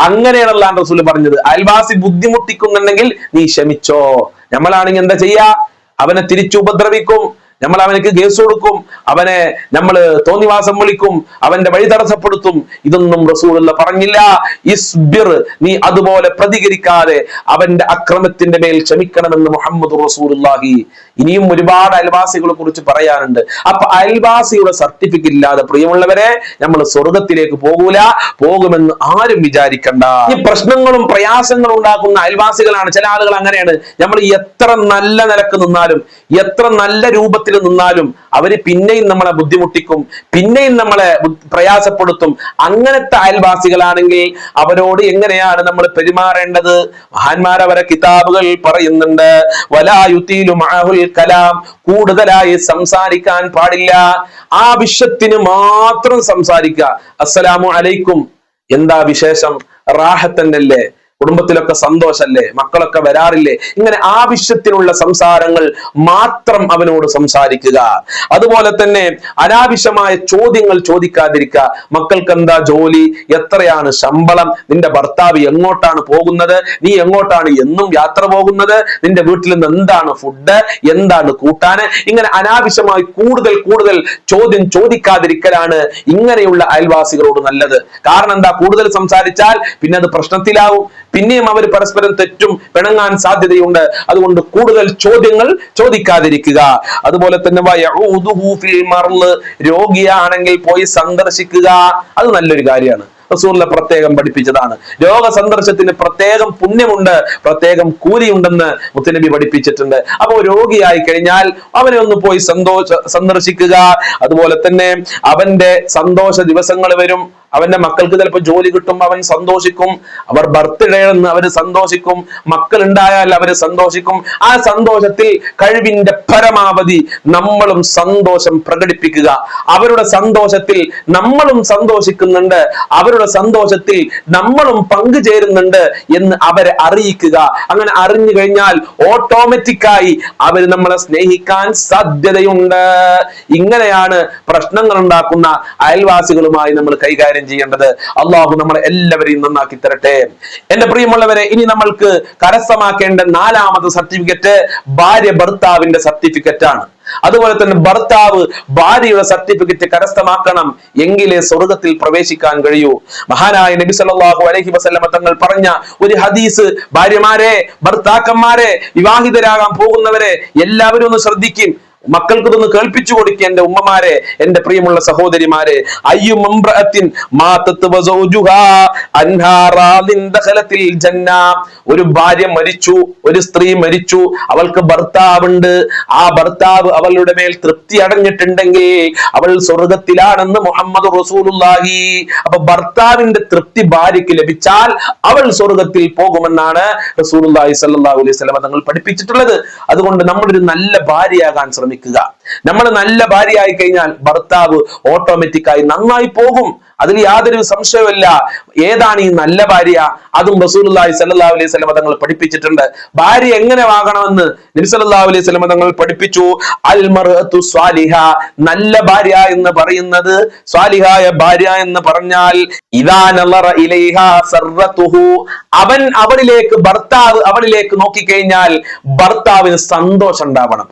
അങ്ങനെയാണ് അള്ളാൻ റസൂൽ പറഞ്ഞത്. അയൽവാസി ബുദ്ധിമുട്ടിക്കുന്നുണ്ടെങ്കിൽ നീ ക്ഷമിച്ചോ. നമ്മളാണെങ്കിൽ എന്താ ചെയ്യാ? അവനെ തിരിച്ചു ഉപദ്രവിക്കും. നമ്മൾ അവനക്ക് കേസ് കൊടുക്കും അവനെ നമ്മൾ തോന്നിവാസം വിളിക്കും അവന്റെ വഴി തടസ്സപ്പെടുത്തും. ഇതൊന്നും റസൂലുള്ള പറഞ്ഞില്ല. ഇസ്ബിർ നീ അതുപോലെ പ്രതികരിക്കാതെ അവന്റെ അക്രമത്തിന്റെ മേൽ ക്ഷമിക്കണമെന്ന് മുഹമ്മദ് റസൂലുള്ളാഹി ഇനിയും ഒരുപാട് അയൽവാസികളെ കുറിച്ച് പറയാനുണ്ട്. അപ്പൊ അയൽവാസിയുടെ സർട്ടിഫിക്കറ്റ് ഇല്ലാതെ പ്രിയമുള്ളവരെ നമ്മൾ സ്വർഗത്തിലേക്ക് പോകൂല. പോകുമെന്ന് ആരും വിചാരിക്കണ്ട. ഈ പ്രശ്നങ്ങളും പ്രയാസങ്ങളും ഉണ്ടാക്കുന്ന അയൽവാസികളാണ്. ചില ആളുകൾ അങ്ങനെയാണ്. നമ്മൾ എത്ര നല്ല നിലയ്ക്ക് നിന്നാലും എത്ര നല്ല രൂപത്തിൽ കുടുംബത്തിൽ നിന്നാലും അവർ പിന്നെയും നമ്മളെ ബുദ്ധിമുട്ടിക്കും പിന്നെയും നമ്മളെ പ്രയാസപ്പെടുത്തും. അങ്ങനത്തെ അയൽവാസികളാണെങ്കിൽ അവരോട് എങ്ങനെയാണ് നമ്മൾ പെരുമാറേണ്ടത്? മഹാന്മാർ അവരെ കിതാബുകൾ പറയുന്നുണ്ട് വലായുത്തീലു മഅഹുൽ കലാം. കൂടുതലായി സംസാരിക്കാൻ പാടില്ല. ആ ആവശ്യത്തിന് മാത്രം സംസാരിക്കുക. അസ്സലാമു അലൈക്കും. എന്താ വിശേഷം? റാഹത്തന്നല്ലേ? കുടുംബത്തിലൊക്കെ സന്തോഷല്ലേ? മക്കളൊക്കെ വരാറില്ലേ? ഇങ്ങനെ ആവശ്യത്തിനുള്ള സംസാരങ്ങൾ മാത്രം അവനോട് സംസാരിക്കുക. അതുപോലെ തന്നെ അനാവശ്യമായ ചോദ്യങ്ങൾ ചോദിക്കാതിരിക്കുക. മക്കൾക്ക് എന്താ ജോലി? എത്രയാണ് ശമ്പളം? നിന്റെ ഭർത്താവ് എങ്ങോട്ടാണ് പോകുന്നത്? നീ എങ്ങോട്ടാണ് എന്നും യാത്ര പോകുന്നത്? നിന്റെ വീട്ടിൽ നിന്ന് എന്താണ് ഫുഡ് എന്താണ് കൂട്ടാന് ഇങ്ങനെ അനാവശ്യമായി കൂടുതൽ കൂടുതൽ ചോദ്യം ചോദിക്കാതിരിക്കലാണ് ഇങ്ങനെയുള്ള അയൽവാസികളോട് നല്ലത്. കാരണം എന്താ? കൂടുതൽ സംസാരിച്ചാൽ പിന്നെ അത് പ്രശ്നത്തിലാവും. പിന്നെയും അവർ പരസ്പരം തെറ്റും പിണങ്ങാൻ സാധ്യതയുണ്ട്. അതുകൊണ്ട് കൂടുതൽ ചോദ്യങ്ങൾ ചോദിക്കാതിരിക്കുക. അതുപോലെ തന്നെ രോഗിയാണെങ്കിൽ പോയി സന്ദർശിക്കുക. അത് നല്ലൊരു കാര്യമാണ്. റസൂലിനെ പ്രത്യേകം പഠിപ്പിച്ചതാണ്. രോഗ സന്ദർശത്തിന് പ്രത്യേകം പുണ്യമുണ്ട്. പ്രത്യേകം കൂലിയുണ്ടെന്ന് മുത്തനബി പഠിപ്പിച്ചിട്ടുണ്ട്. അപ്പോൾ രോഗിയായി കഴിഞ്ഞാൽ അവനെ ഒന്ന് പോയി സന്തോഷ സന്ദർശിക്കുക. അതുപോലെ തന്നെ അവന്റെ സന്തോഷ ദിവസങ്ങൾ വരും. അവന്റെ മക്കൾക്ക് ചിലപ്പോൾ ജോലി കിട്ടും അവൻ സന്തോഷിക്കും. അവർ ബർത്ത്ഡേ എന്ന് അവർ സന്തോഷിക്കും. മക്കൾ ഉണ്ടായാൽ അവർ സന്തോഷിക്കും. ആ സന്തോഷത്തിൽ കഴിവിന്റെ പരമാവധി നമ്മളും സന്തോഷം പ്രകടിപ്പിക്കുക. അവരുടെ സന്തോഷത്തിൽ നമ്മളും സന്തോഷിക്കുന്നുണ്ട്. അവരുടെ സന്തോഷത്തിൽ നമ്മളും പങ്കുചേരുന്നുണ്ട് എന്ന് അവരെ അറിയിക്കുക. അങ്ങനെ അറിഞ്ഞു കഴിഞ്ഞാൽ ഓട്ടോമാറ്റിക്കായി അവർ നമ്മളെ സ്നേഹിക്കാൻ സാധ്യതയുണ്ട്. ഇങ്ങനെയാണ് പ്രശ്നങ്ങൾ ഉണ്ടാക്കുന്ന അയൽവാസികളുമായി നമ്മൾ കൈകാര്യം ചെയ്യേണ്ടത് അള്ളാഹു നമ്മളെ എല്ലാവരെയും നന്നാക്കി തരട്ടെ. എന്റെ പ്രിയമുള്ളവരെ ഇനി നമ്മൾക്ക് കരസ്ഥമാക്കേണ്ട നാലാമത് സർട്ടിഫിക്കറ്റ് ഭാര്യ ഭർത്താവിന്റെ സർട്ടിഫിക്കറ്റ് ആണ്. അതുപോലെ തന്നെ ഭർത്താവ് ഭാര്യയുടെ സർട്ടിഫിക്കറ്റ് കരസ്ഥമാക്കണം എങ്കിലേ സ്വർഗത്തിൽ പ്രവേശിക്കാൻ കഴിയൂ. മഹാനായ നബി സല്ലല്ലാഹു അലൈഹി വസല്ലമ തങ്ങൾ പറഞ്ഞ ഒരു ഹദീസ് ഭാര്യമാരെ ഭർത്താക്കന്മാരെ വിവാഹിതരാകാൻ പോകുന്നവരെ എല്ലാവരും ഒന്ന് ശ്രദ്ധിക്കും. മക്കൾക്ക് ഇതൊന്ന് കേൾപ്പിച്ചു കൊടുക്കുക എന്റെ ഉമ്മമാരെ എന്റെ പ്രിയമുള്ള സഹോദരിമാരെ. ഒരു ഭാര്യ മരിച്ചു ഒരു സ്ത്രീ മരിച്ചു അവൾക്ക് ഭർത്താവുണ്ട്. ആ ഭർത്താവ് അവളുടെ മേൽ തൃപ്തി അടഞ്ഞിട്ടുണ്ടെങ്കിൽ അവൾ സ്വർഗത്തിലാണെന്ന് മുഹമ്മദ് റസൂലുള്ളാഹി. അപ്പൊ ഭർത്താവിന്റെ തൃപ്തി ഭാര്യയ്ക്ക് ലഭിച്ചാൽ അവൾ സ്വർഗത്തിൽ പോകുമെന്നാണ് റസൂലുള്ളാഹി സ്വല്ലല്ലാഹു അലൈഹി വസല്ലം തങ്ങൾ പഠിപ്പിച്ചിട്ടുള്ളത്. അതുകൊണ്ട് നമ്മളൊരു നല്ല ഭാര്യയാകാൻ ശ്രമിക്കുക നമ്മൾ നല്ല ഭാര്യയായി കഴിഞ്ഞാൽ ഭർത്താവ് ഓട്ടോമാറ്റിക്കായി നന്നായി പോകും. അതിൽ യാതൊരു സംശയവുമില്ല. ഏതാണ് ഈ നല്ല ഭാര്യ? അതും റസൂലുള്ളാഹി സല്ലാ അലൈഹി വസല്ലം തങ്ങൾ പഠിപ്പിച്ചിട്ടുണ്ട്. ഭാര്യ എങ്ങനെ ആകണമെന്ന് നബി സല്ലല്ലാഹു അലൈഹി വസല്ലം തങ്ങൾ പഠിപ്പിച്ചു. അൽ മർഅത്തു സ്വാലിഹ. നല്ല ഭാര്യ എന്ന് പറയുന്നത് സ്വാലിഹായ ഭാര്യ എന്ന് പറഞ്ഞാൽ അവൻ അവളിലേക്ക് ഭർത്താവ് അവളിലേക്ക് നോക്കിക്കഴിഞ്ഞാൽ ഭർത്താവിന് സന്തോഷം ഉണ്ടാവണം.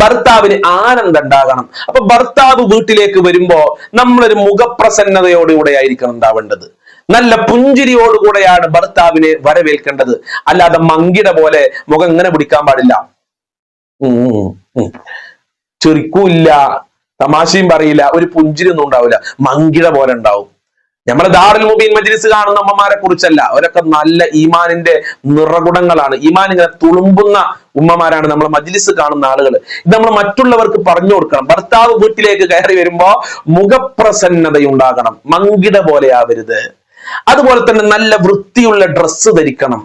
ഭർത്താവിന് ആനന്ദം ഉണ്ടാകണം. അപ്പൊ ഭർത്താവ് വീട്ടിലേക്ക് വരുമ്പോ നമ്മളൊരു മുഖപ്രസന്നതയോടുകൂടെ ആയിരിക്കണം ഉണ്ടാവേണ്ടത്. നല്ല പുഞ്ചിരിയോടുകൂടെയാണ് ഭർത്താവിനെ വരവേൽക്കേണ്ടത്. അല്ലാതെ മങ്കിട പോലെ മുഖം ഇങ്ങനെ പിടിക്കാൻ പാടില്ല. ചെറിക്കൂല്ല തമാശയും പറയില്ല ഒരു പുഞ്ചിരി ഒന്നും ഉണ്ടാവില്ല. മങ്കിട പോലെ ഉണ്ടാവും. നമ്മളെ ദാറുൽ മുബീൻ മജ്ലിസ് കാണുന്ന ഉമ്മമാരെ കുറിച്ചല്ല. അവരൊക്കെ നല്ല ഈമാനിന്റെ നിറകുടങ്ങളാണ്. ഈമാൻ ഇങ്ങനെ തുളുമ്പുന്ന ഉമ്മമാരാണ് നമ്മൾ മജ്ലിസ് കാണുന്ന ആളുകൾ ഇത് നമ്മൾ മറ്റുള്ളവർക്ക് പറഞ്ഞു കൊടുക്കണം. ഭർത്താവ് വീട്ടിലേക്ക് കയറി വരുമ്പോ മുഖപ്രസന്നതയുണ്ടാകണം. മങ്കിട പോലെയാവരുത്. അതുപോലെ തന്നെ നല്ല വൃത്തിയുള്ള ഡ്രസ്സ് ധരിക്കണം.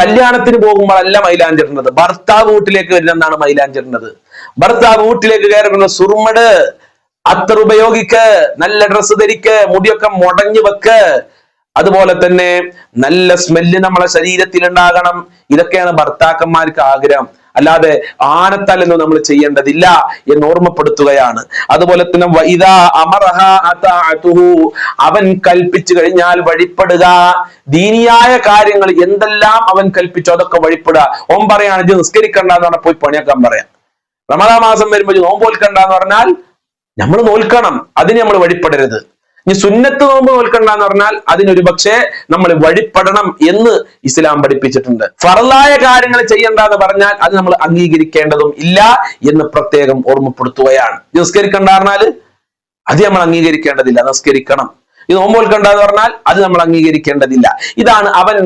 കല്യാണത്തിന് പോകുമ്പോഴല്ല മൈലാഞ്ചി ഇടുന്നത് ഭർത്താവ് വീട്ടിലേക്ക് വരുന്നെന്നാണ് മൈലാഞ്ചി ഇടുന്നത് ഭർത്താവ് വീട്ടിലേക്ക് കയറി വരുന്ന സുറുമട് അത്തർ ഉപയോഗിക്ക് നല്ല ഡ്രസ്സ് ധരിക്ക് മുടിയൊക്കെ മുടഞ്ഞു വെക്ക്. അതുപോലെ തന്നെ നല്ല സ്മെല്ല് നമ്മളെ ശരീരത്തിൽ ഉണ്ടാകണം. ഇതൊക്കെയാണ് ഭർത്താക്കന്മാർക്ക് ആഗ്രഹം. അല്ലാതെ ആനത്തലൊന്നും നമ്മൾ ചെയ്യേണ്ടതില്ല എന്ന് ഓർമ്മപ്പെടുത്തുകയാണ്. അതുപോലെ തന്നെ. അവൻ കൽപ്പിച്ചു കഴിഞ്ഞാൽ വഴിപ്പെടുക. ദീനിയായ കാര്യങ്ങൾ എന്തെല്ലാം അവൻ കൽപ്പിച്ചു അതൊക്കെ വഴിപ്പെടുക. ഓൻ പറയാണ് നിസ്കരിക്കണ്ട എന്ന് പറഞ്ഞാൽ പോയി പണിയാക്കാൻ പറയാം. റമദാ മാസം വരുമ്പോൾ നോമ്പോൽക്കണ്ട നോമ്പ് എന്ന് പറഞ്ഞാൽ നമ്മൾ നോൽക്കണം അതിന് നമ്മൾ വഴിപ്പെടരുത്. ഇനി സുന്നത്ത് നോമ്പ് നോൽക്കണ്ട എന്ന് പറഞ്ഞാൽ അതിനൊരു പക്ഷേ നമ്മൾ വഴിപ്പെടണം എന്ന് ഇസ്ലാം പഠിപ്പിച്ചിട്ടുണ്ട്. ഫറലായ കാര്യങ്ങൾ ചെയ്യണ്ട എന്ന് പറഞ്ഞാൽ അത് നമ്മൾ അംഗീകരിക്കേണ്ടതും ഇല്ല എന്ന് പ്രത്യേകം ഓർമ്മപ്പെടുത്തുകയാണ്. നിസ്കരിക്കണ്ട പറഞ്ഞാൽ അത് നമ്മൾ അംഗീകരിക്കേണ്ടതില്ല നിസ്കരിക്കണം ഇത് നോമ്പ് നോൽക്കണ്ട എന്ന് പറഞ്ഞാൽ അത് നമ്മൾ അംഗീകരിക്കേണ്ടതില്ല. ഇതാണ് അവൻ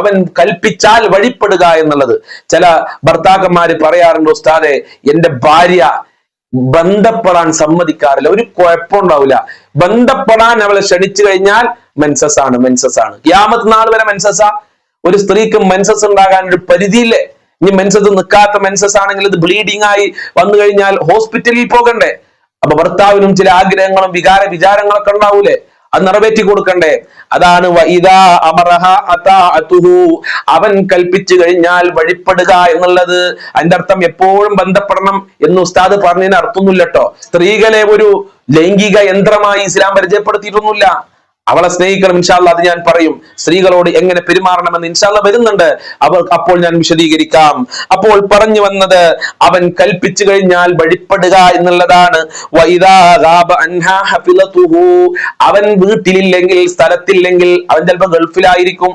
അവൻ കൽപ്പിച്ചാൽ വഴിപ്പെടുക എന്നുള്ളത്. ചില ഭർത്താക്കന്മാര് പറയാറുണ്ട് ഉസ്താദെ എന്റെ ഭാര്യ ബന്ധപ്പെടാൻ സമ്മതിക്കാറില്ല. ഒരു കുഴപ്പം ഉണ്ടാവില്ല ബന്ധപ്പെടാൻ അവളെ ക്ഷണിച്ചു കഴിഞ്ഞാൽ മെൻസസ് ആണ് മെൻസസ് ആണ്. യാമത്ത് നാൾ വരെ മെൻസസ ഒരു സ്ത്രീക്ക് മെൻസസ് ഉണ്ടാകാൻ ഒരു പരിധിയില്ലേ. ഇനി മെൻസസ് നിൽക്കാത്ത മെൻസസ് ആണെങ്കിൽ ഇത് ബ്ലീഡിംഗ് ആയി വന്നു കഴിഞ്ഞാൽ ഹോസ്പിറ്റലിൽ പോകണ്ടേ. അപ്പൊ ഭർത്താവിനും ചില ആഗ്രഹങ്ങളും വികാര വിചാരങ്ങളൊക്കെ ഉണ്ടാവൂലേ? അത് നിറവേറ്റി കൊടുക്കണ്ടേ? അതാണ്. അവൻ കൽപ്പിച്ചു കഴിഞ്ഞാൽ വഴിപ്പെടുക എന്നുള്ളത് അതിന്റെ അർത്ഥം എപ്പോഴും ബന്ധപ്പെടണം എന്ന് ഉസ്താദ് പറഞ്ഞതിന് അർത്ഥമൊന്നുമില്ല കേട്ടോ. സ്ത്രീകളെ ഒരു ലൈംഗിക യന്ത്രമായി ഇസ്ലാം പരിചയപ്പെടുത്തിയിട്ടൊന്നുമില്ല. അവളെ സ്നേഹിക്കണം ഇൻഷാല്ല അത് ഞാൻ പറയും. സ്ത്രീകളോട് എങ്ങനെ പെരുമാറണമെന്ന് ഇൻഷാല്ല വരുന്നുണ്ട്. അവർ അപ്പോൾ ഞാൻ വിശദീകരിക്കാം. അപ്പോൾ പറഞ്ഞു വന്നത് അവൻ കൽപ്പിച്ചു കഴിഞ്ഞാൽ വഴിപ്പെടുക എന്നുള്ളതാണ്. അവൻ വീട്ടിലില്ലെങ്കിൽ സ്ഥലത്തില്ലെങ്കിൽ അവൻ ചിലപ്പോൾ ഗൾഫിലായിരിക്കും.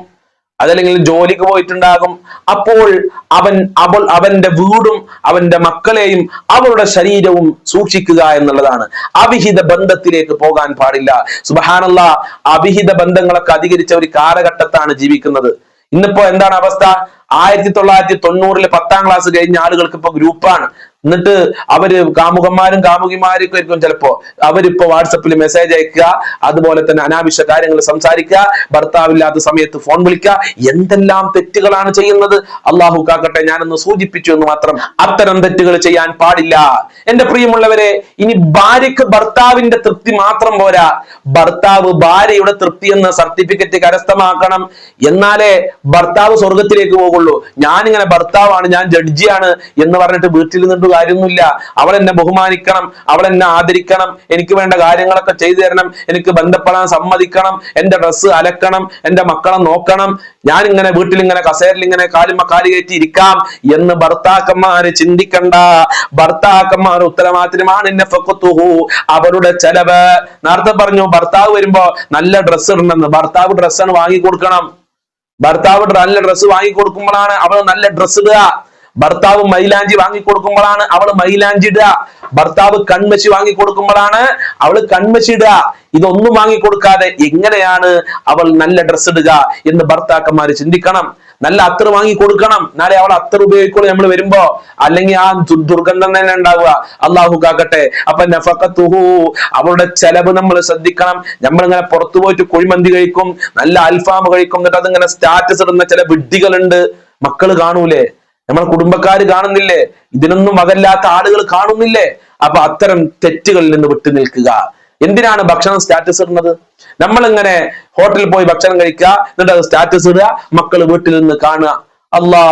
അതല്ലെങ്കിൽ ജോലിക്ക് പോയിട്ടുണ്ടാകും. അപ്പോൾ അവൻ അവൾ അവന്റെ വീടും അവന്റെ മക്കളെയും അവളുടെ ശരീരവും സൂക്ഷിക്കുക എന്നുള്ളതാണ്. അവിഹിത ബന്ധത്തിലേക്ക് പോകാൻ പാടില്ല. സുബഹാനല്ല അവിഹിത ബന്ധങ്ങളൊക്കെ അധികരിച്ച ഒരു കാലഘട്ടത്താണ് ജീവിക്കുന്നത്. ഇന്നിപ്പോ എന്താണ് അവസ്ഥ? ആയിരത്തി തൊള്ളായിരത്തി തൊണ്ണൂറിൽ പത്താം ക്ലാസ് കഴിഞ്ഞ ആളുകൾക്ക് ഇപ്പൊ ഗ്രൂപ്പാണ് എന്നിട്ട് അവർ കാമുകന്മാരും കാമുകിമാരും ഒക്കെ ആയിരിക്കും ചിലപ്പോ. അവരിപ്പോ വാട്സപ്പിൽ മെസ്സേജ് അയക്കുക അതുപോലെ തന്നെ അനാവശ്യ കാര്യങ്ങൾ സംസാരിക്കുക ഭർത്താവില്ലാത്ത സമയത്ത് ഫോൺ വിളിക്കുക എന്തെല്ലാം തെറ്റുകളാണ് ചെയ്യുന്നത്? അള്ളാഹു കാക്കട്ടെ ഞാനൊന്ന് സൂചിപ്പിച്ചു എന്ന് മാത്രം അത്തരം തെറ്റുകൾ ചെയ്യാൻ പാടില്ല. എന്റെ പ്രിയമുള്ളവരെ ഇനി ഭാര്യക്ക് ഭർത്താവിന്റെ തൃപ്തി മാത്രം പോരാ. ഭർത്താവ് ഭാര്യയുടെ തൃപ്തി എന്ന സർട്ടിഫിക്കറ്റ് കരസ്ഥമാക്കണം. എന്നാലേ ഭർത്താവ് സ്വർഗത്തിലേക്ക് പോകുള്ളൂ. ഞാനിങ്ങനെ ഭർത്താവാണ് ഞാൻ ജഡ്ജിയാണ് എന്ന് പറഞ്ഞിട്ട് വീട്ടിൽ നിന്നിട്ട് കാര്യമൊന്നുമില്ല. അവൾ എന്നെ ബഹുമാനിക്കണം അവൾ എന്നെ ആദരിക്കണം എനിക്ക് വേണ്ട കാര്യങ്ങളൊക്കെ ചെയ്തു തരണം എനിക്ക് ബന്ധപ്പെടാൻ സമ്മതിക്കണം എന്റെ ഡ്രസ്സ് അലക്കണം എന്റെ മക്കളെ നോക്കണം ഞാൻ ഇങ്ങനെ വീട്ടിൽ ഇങ്ങനെ കസേരയിൽ ഇങ്ങനെ കാലുമ്മ കാലി കയറ്റി ഇരിക്കാം എന്ന് ഭർത്താക്കന്മാര് ചിന്തിക്കണ്ട. ഭർത്താക്കന്മാർ ഫക്കത്തുഹു അവരുടെ ചെലവ്. നേരത്തെ പറഞ്ഞു ഭർത്താവ് വരുമ്പോ നല്ല ഡ്രസ്സ് ഇടണമെന്ന്. ഭർത്താവ് ഡ്രസ്സാണ് വാങ്ങി കൊടുക്കണം ഭർത്താവ് നല്ല ഡ്രസ്സ് വാങ്ങി കൊടുക്കുമ്പോഴാണ് അവൾ നല്ല ഡ്രസ്സ് ഇടുക. ഭർത്താവ് മൈലാഞ്ചി വാങ്ങി കൊടുക്കുമ്പോഴാണ് അവൾ മൈലാഞ്ചി ഇടുക ഭർത്താവ് കൺമശി വാങ്ങി കൊടുക്കുമ്പോഴാണ് അവൾ കൺമശി ഇടുക ഇതൊന്നും വാങ്ങി കൊടുക്കാതെ എങ്ങനെയാണ് അവൾ നല്ല ഡ്രസ് ഇടുക എന്ന് ഭർത്താക്കന്മാര് ചിന്തിക്കണം. നല്ല അത്തർ വാങ്ങി കൊടുക്കണം എന്നാലേ അവൾ അത്തർ ഉപയോഗിക്കുള്ളൂ നമ്മൾ വരുമ്പോ അല്ലെങ്കിൽ ആ ദുർഗന്ധം തന്നെ ഉണ്ടാവുക. അള്ളാഹു കാക്കട്ടെ. അപ്പൊ നഫക്കത്തുഹു അവളുടെ ചെലവ് നമ്മൾ ശ്രദ്ധിക്കണം. നമ്മൾ ഇങ്ങനെ പുറത്തു പോയിട്ട് കുഴിമന്തി കഴിക്കും നല്ല അൽഫാം കഴിക്കും എന്നിട്ട് അതിങ്ങനെ സ്റ്റാറ്റസ് ഇടുന്ന ചില വിഡ്ഢികളുണ്ട്. മക്കൾ കാണൂലേ? നമ്മളെ കുടുംബക്കാർ കാണുന്നില്ലേ? ഇതിനൊന്നും വകല്ലാത്ത ആളുകൾ കാണുന്നില്ലേ? അപ്പൊ അത്തരം തെറ്റുകളിൽ നിന്ന് വിട്ടു നിൽക്കുക. എന്തിനാണ് ഭക്ഷണം സ്റ്റാറ്റസ് ഇടുന്നത്? നമ്മൾ ഇങ്ങനെ ഹോട്ടലിൽ പോയി ഭക്ഷണം കഴിക്കുക? എന്നിട്ട് അത് സ്റ്റാറ്റസ് ഇടുക? മക്കൾ വീട്ടിൽ നിന്ന് കാണുക. അല്ലാ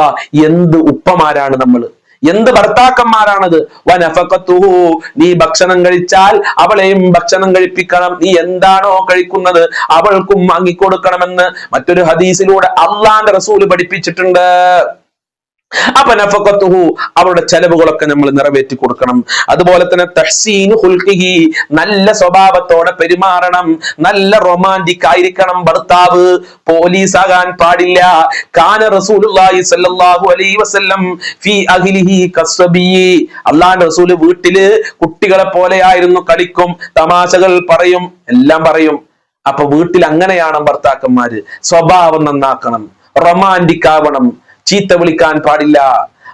എന്ത് ഉപ്പമാരാണ് നമ്മൾ എന്ത് ഭർത്താക്കന്മാരാണത്? വനഫക്കത്തുഹു നീ ഭക്ഷണം കഴിച്ചാൽ അവളെയും ഭക്ഷണം കഴിപ്പിക്കണം. നീ എന്താണോ കഴിക്കുന്നത് അവൾക്കും വാങ്ങിക്കൊടുക്കണമെന്ന് മറ്റൊരു ഹദീസിലൂടെ അള്ളാന്റെ റസൂൽ പഠിപ്പിച്ചിട്ടുണ്ട്. അപ്പൊ നഫക്കത്തുഹു അവരുടെ ചെലവുകളൊക്കെ നമ്മൾ നിറവേറ്റി കൊടുക്കണം. അതുപോലെ തന്നെ തഹ്സീനു ഹുൽഖിഹി നല്ല സ്വഭാവത്തോടെ പെരുമാറണം. നല്ല റൊമാന്റിക് ആയിരിക്കണം ഭർത്താവ്. പോലീസ് ആകാൻ പാടില്ല. കാന റസൂലുള്ളാഹി സ്വല്ലല്ലാഹു അലൈഹി വസല്ലം ഫീ അഹ്ലിഹി കസ്ബി അള്ളാഹുവിന്റെ റസൂൽ വീട്ടിൽ കുട്ടികളെ പോലെയായിരുന്നു കളിക്കും തമാശകൾ പറയും എല്ലാം പറയും. അപ്പൊ വീട്ടിൽ അങ്ങനെയാണ് ഭർത്താക്കന്മാര്. സ്വഭാവം നന്നാക്കണം. റൊമാന്റിക് ആവണം. ചീത്ത വിളിക്കാൻ പാടില്ല.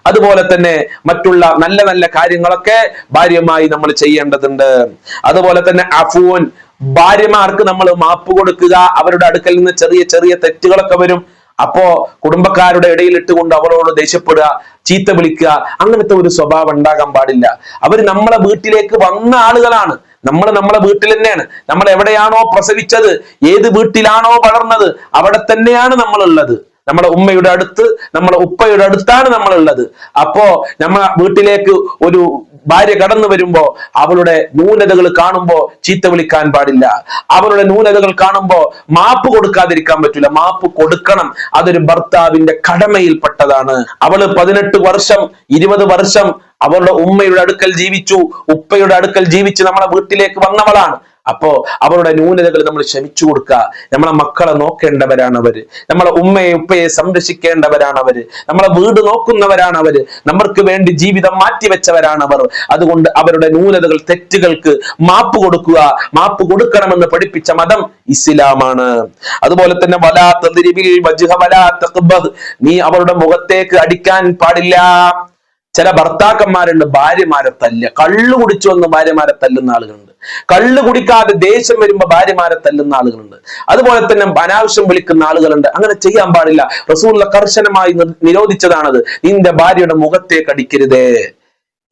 അതുപോലെ തന്നെ മറ്റുള്ള നല്ല നല്ല കാര്യങ്ങളൊക്കെ ഭാര്യമായി നമ്മൾ ചെയ്യേണ്ടതുണ്ട്. അതുപോലെ തന്നെ അഫൂൻ ഭാര്യമാർക്ക് നമ്മൾ മാപ്പ് കൊടുക്കുക അവരുടെ അടുക്കൽ നിന്ന് ചെറിയ ചെറിയ തെറ്റുകളൊക്കെ വരും. അപ്പോ കുടുംബക്കാരുടെ ഇടയിൽ ഇട്ടുകൊണ്ട് അവരോട് ദേഷ്യപ്പെടുക ചീത്ത വിളിക്കുക അങ്ങനത്തെ ഒരു സ്വഭാവം ഉണ്ടാകാൻ പാടില്ല. അവർ നമ്മളെ വീട്ടിലേക്ക് വന്ന ആളുകളാണ്. നമ്മൾ നമ്മളെ വീട്ടിൽ തന്നെയാണ്. നമ്മൾ എവിടെയാണോ പ്രസവിച്ചത് ഏത് വീട്ടിലാണോ വളർന്നത് അവിടെ തന്നെയാണ് നമ്മൾ നമ്മുടെ ഉമ്മയുടെ അടുത്ത് നമ്മുടെ ഉപ്പയുടെ അടുത്താണ് നമ്മളുള്ളത്. അപ്പോ നമ്മ വീട്ടിലേക്ക് ഒരു ഭാര്യ കടന്നു വരുമ്പോ അവളുടെ ന്യൂനതകൾ കാണുമ്പോ ചീത്ത വിളിക്കാൻ പാടില്ല. അവളുടെ ന്യൂനതകൾ കാണുമ്പോ മാപ്പ് കൊടുക്കാതിരിക്കാൻ പറ്റില്ല. മാപ്പ് കൊടുക്കണം. അതൊരു ഭർത്താവിന്റെ കടമയിൽപ്പെട്ടതാണ്. അവൾ പതിനെട്ട് വർഷം ഇരുപത് വർഷം അവളുടെ ഉമ്മയുടെ അടുക്കൽ ജീവിച്ചു ഉപ്പയുടെ അടുക്കൽ ജീവിച്ച് നമ്മളെ വീട്ടിലേക്ക് വന്നവളാണ്. അപ്പോ അവരുടെ ന്യൂനതകൾ നമ്മൾ ക്ഷമിച്ചു കൊടുക്കുക നമ്മളെ മക്കളെ നോക്കേണ്ടവരാണ് അവർ. നമ്മളെ ഉമ്മയെ ഉപ്പയെ സംരക്ഷിക്കേണ്ടവരാണ് അവർ. നമ്മളെ വീട് നോക്കുന്നവരാണ് അവർ. നമ്മൾക്ക് വേണ്ടി ജീവിതം മാറ്റിവെച്ചവരാണ് അവർ. അതുകൊണ്ട് അവരുടെ ന്യൂനതകൾ തെറ്റുകൾക്ക് മാപ്പ് കൊടുക്കുക. മാപ്പ് കൊടുക്കണമെന്ന് പഠിപ്പിച്ച മതം ഇസ്ലാമാണ്. അതുപോലെ തന്നെ. നീ അവരുടെ മുഖത്തേക്ക് അടിക്കാൻ പാടില്ല. ചില ഭർത്താക്കന്മാരുണ്ട് ഭാര്യമാരെ തല്ല. കള്ളു കുടിച്ചു വന്ന് ഭാര്യമാരെ തല്ലുന്ന ആളുകളുണ്ട്. കള്ളു കുടിക്കാതെ ദേഷ്യം വരുമ്പോ ഭാര്യമാരെ തല്ലുന്ന ആളുകളുണ്ട്. അതുപോലെ തന്നെ അനാവശ്യം വിളിക്കുന്ന ആളുകളുണ്ട്. അങ്ങനെ ചെയ്യാൻ പാടില്ല. റസൂള്ള കർശനമായി നിരോധിച്ചതാണത്. നിന്റെ ഭാര്യയുടെ മുഖത്തേക്ക് അടിക്കരുതേ.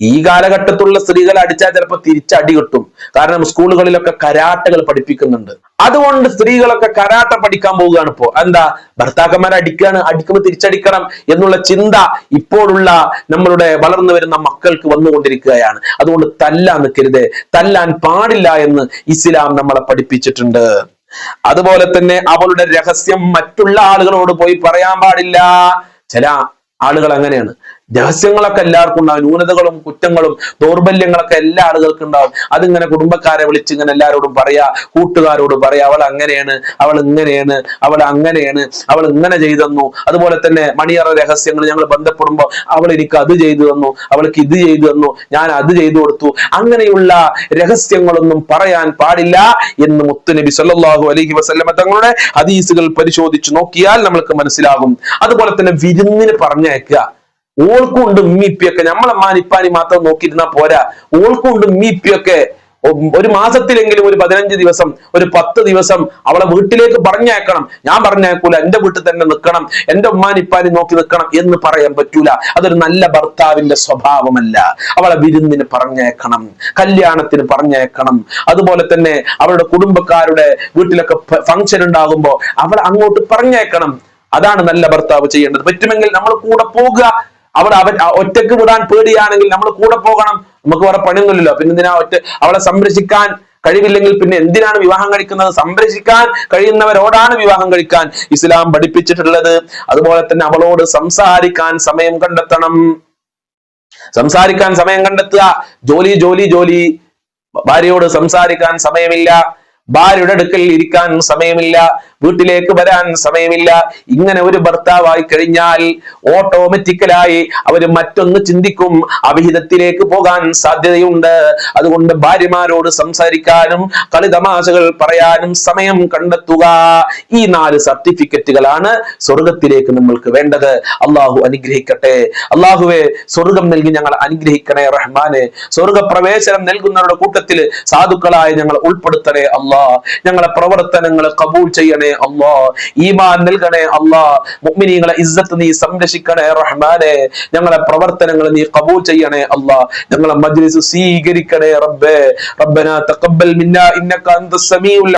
ഈ കാലഘട്ടത്തിലുള്ള സ്ത്രീകളെ അടിച്ചാൽ ചിലപ്പോൾ തിരിച്ചടി കിട്ടും. കാരണം സ്കൂളുകളിലൊക്കെ കരാട്ടകൾ പഠിപ്പിക്കുന്നുണ്ട്. അതുകൊണ്ട് സ്ത്രീകളൊക്കെ കരാട്ട പഠിക്കാൻ പോവുകയാണ് ഇപ്പോ. എന്താ? ഭർത്താക്കന്മാരെ അടിക്കുകയാണ്. അടിക്കുമ്പോൾ തിരിച്ചടിക്കണം എന്നുള്ള ചിന്ത ഇപ്പോഴുള്ള നമ്മളുടെ വളർന്നു വരുന്ന മക്കൾക്ക് വന്നുകൊണ്ടിരിക്കുകയാണ്. അതുകൊണ്ട് തല്ലാൻ നിൽക്കരുത്. തല്ലാൻ പാടില്ല എന്ന് ഇസ്ലാം നമ്മളെ പഠിപ്പിച്ചിട്ടുണ്ട്. അതുപോലെ തന്നെ അവളുടെ രഹസ്യം മറ്റുള്ള ആളുകളോട് പോയി പറയാൻ പാടില്ല. ചില ആളുകൾ അങ്ങനെയാണ്. രഹസ്യങ്ങളൊക്കെ എല്ലാവർക്കും ഉണ്ടാവും. ന്യൂനതകളും കുറ്റങ്ങളും ദൗർബല്യങ്ങളൊക്കെ എല്ലാ ആളുകൾക്കും ഉണ്ടാവും. അതിങ്ങനെ കുടുംബക്കാരെ വിളിച്ച് ഇങ്ങനെ എല്ലാവരോടും പറയാ കൂട്ടുകാരോട് പറയാ അവൾ അങ്ങനെയാണ് അവൾ ഇങ്ങനെയാണ് അവൾ അങ്ങനെയാണ് അവൾ ഇങ്ങനെ ചെയ്തു തന്നു. അതുപോലെ തന്നെ മണിയറ രഹസ്യങ്ങൾ ഞങ്ങൾ ബന്ധപ്പെടുമ്പോൾ അവൾ എനിക്ക് അത് ചെയ്തു തന്നു അവൾക്ക് ഇത് ചെയ്തു തന്നു ഞാൻ അത് ചെയ്തു കൊടുത്തു. അങ്ങനെയുള്ള രഹസ്യങ്ങളൊന്നും പറയാൻ പാടില്ല എന്ന് മുത്തുനബി സല്ലാഹു അലഹി വസല്ലമ തങ്ങളുടെ ഹദീസുകൾ പരിശോധിച്ച് നോക്കിയാൽ നമ്മൾക്ക് മനസ്സിലാകും. അതുപോലെ തന്നെ വിരുന്നിന് പറഞ്ഞയക്കുക. ഓൾക്കും ഉണ്ട് ഉമ്മിപ്പിയൊക്കെ നമ്മളെ മാനിപ്പാനി മാത്രം നോക്കിയിരുന്നാ പോരാ. ഓൾക്കും ഉണ്ട് ഒരു മാസത്തിലെങ്കിലും ഒരു പതിനഞ്ച് ദിവസം ഒരു പത്ത് ദിവസം അവളെ വീട്ടിലേക്ക് പറഞ്ഞയക്കണം. ഞാൻ പറഞ്ഞയക്കൂല എന്റെ വീട്ടിൽ തന്നെ നിൽക്കണം എന്റെ ഉമ്മാനിപ്പാനി നോക്കി നിൽക്കണം എന്ന് പറയാൻ പറ്റൂല. അതൊരു നല്ല ഭർത്താവിന്റെ സ്വഭാവമല്ല. അവളെ വിരുന്നിന് പറഞ്ഞയക്കണം കല്യാണത്തിന് പറഞ്ഞയക്കണം. അതുപോലെ തന്നെ അവളുടെ കുടുംബക്കാരുടെ വീട്ടിലൊക്കെ ഫംഗ്ഷൻ ഉണ്ടാകുമ്പോൾ അവളെ അങ്ങോട്ട് പറഞ്ഞയക്കണം. അതാണ് നല്ല ഭർത്താവ് ചെയ്യേണ്ടത്. പറ്റുമെങ്കിൽ നമ്മൾ കൂടെ പോകുക അവിടെ അവൻ ഒറ്റയ്ക്ക് വിടാൻ പേടിയാണെങ്കിൽ നമ്മൾ കൂടെ പോകണം. നമുക്ക് വേറെ പണിയൊന്നുമില്ലല്ലോ. പിന്നെ എന്തിനാ ഒറ്റ അവളെ സംരക്ഷിക്കാൻ കഴിവില്ലെങ്കിൽ പിന്നെ എന്തിനാണ് വിവാഹം കഴിക്കുന്നത്? സംരക്ഷിക്കാൻ കഴിയുന്നവരോടാണ് വിവാഹം കഴിക്കാൻ. ഇസ്ലാം പഠിപ്പിച്ചിട്ടുള്ളത്. അതുപോലെ തന്നെ അവളോട് സംസാരിക്കാൻ സമയം കണ്ടെത്തണം. സംസാരിക്കാൻ സമയം കണ്ടെത്തുക. ജോലി ജോലി ജോലി. ഭാര്യയോട് സംസാരിക്കാൻ സമയമില്ല. ഭാര്യയുടെ അടുക്കൽ ഇരിക്കാൻ സമയമില്ല. വീട്ടിലേക്ക് വരാൻ സമയമില്ല. ഇങ്ങനെ ഒരു ഭർത്താവായി കഴിഞ്ഞാൽ ഓട്ടോമാറ്റിക്കലായി അവർ മറ്റൊന്ന് ചിന്തിക്കും. അവിഹിതത്തിലേക്ക് പോകാൻ സാധ്യതയുണ്ട്. അതുകൊണ്ട് ഭാര്യമാരോട് സംസാരിക്കാനും കളിതമാശകൾ പറയാനും സമയം കണ്ടെത്തുക. ഈ നാല് സർട്ടിഫിക്കറ്റുകളാണ് സ്വർഗത്തിലേക്ക് നമ്മൾക്ക് വേണ്ടത്. അള്ളാഹു അനുഗ്രഹിക്കട്ടെ. അള്ളാഹുവെ സ്വർഗം നൽകി ഞങ്ങൾ അനുഗ്രഹിക്കണേ റഹ്മാനെ. സ്വർഗ പ്രവേശനം നൽകുന്നവരുടെ കൂട്ടത്തിൽ സാധുക്കളായി ഞങ്ങൾ ഉൾപ്പെടുത്തണേ അള്ളാഹ്. ഞങ്ങളെ പ്രവർത്തനങ്ങൾ കബൂൾ ചെയ്യണേ അള്ളാ. ഈമാൻ നൽകണേ അള്ളാ. മുഅ്മിനീങ്ങളെ ഇസ്സത്ത് നീ സംരക്ഷിക്കണേ റഹ്മാനെ. ഞങ്ങളെ പ്രവർത്തനങ്ങൾ നീ കബൂൽ ചെയ്യണേ അള്ളാ. ഞങ്ങളെ മജ്ലിസ് സ്വീകരിക്കണേ റബ്ബേ. റബ്ബനാ തഖബ്ബൽ മിന്നാ ഇന്നക അന്ത സമീഉൽ